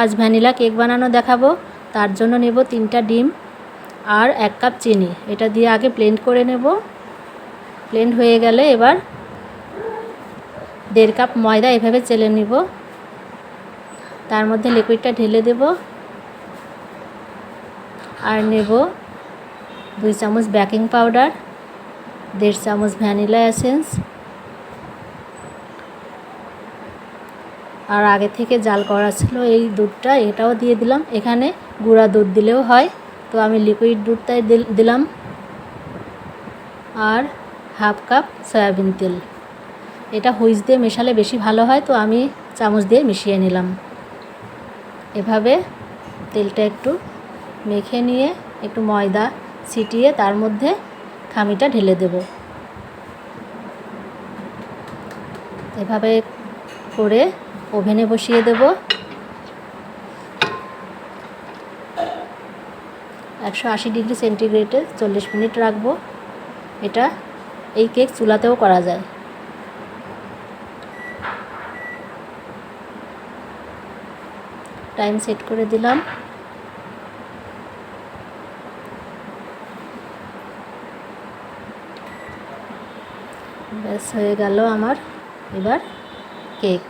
আজ vanilla cake বানানো দেখাবো। তার জন্য নেব তিনটা ডিম আর এক কাপ চিনি। এটা দিয়ে আগে ব্লেন্ড করে নেব। ব্লেন্ড হয়ে গেলে এবার দেড় কাপ ময়দা এভাবে চেলে নিব। তার মধ্যে লিকুইডটা ঢেলে দেব। আর নেব দুই চামচ বেকিং পাউডার, দেড় চামচ ভ্যানিলা এসেন্স আর আগে থেকে জাল করা ছিল এই দুধটা, এটাও দিয়ে দিলাম। এখানে গুঁড়া দুধ দিলেও হয়। তো আমি লিকুইড দুধটাই দিলাম। আর হাফ কাপ সয়াবিন তেল। এটা হুইস দিয়ে মেশালে বেশি ভালো হয়, তো আমি চামচ দিয়ে মিশিয়ে নিলাম। এভাবে তেলটা একটু মেখে নিয়ে একটু ময়দা ছিটিয়ে তার মধ্যে খামিটা ঢেলে দেব। এভাবে করে ওভেনে বসিয়ে দেব। একশো আশি ডিগ্রি সেন্টিগ্রেডে চল্লিশ মিনিট রাখব। এটা এই কেক চুলাতেও করা যায়। টাইম সেট করে দিলাম। ব্যাস, হয়ে গেল আমার এবার কেক।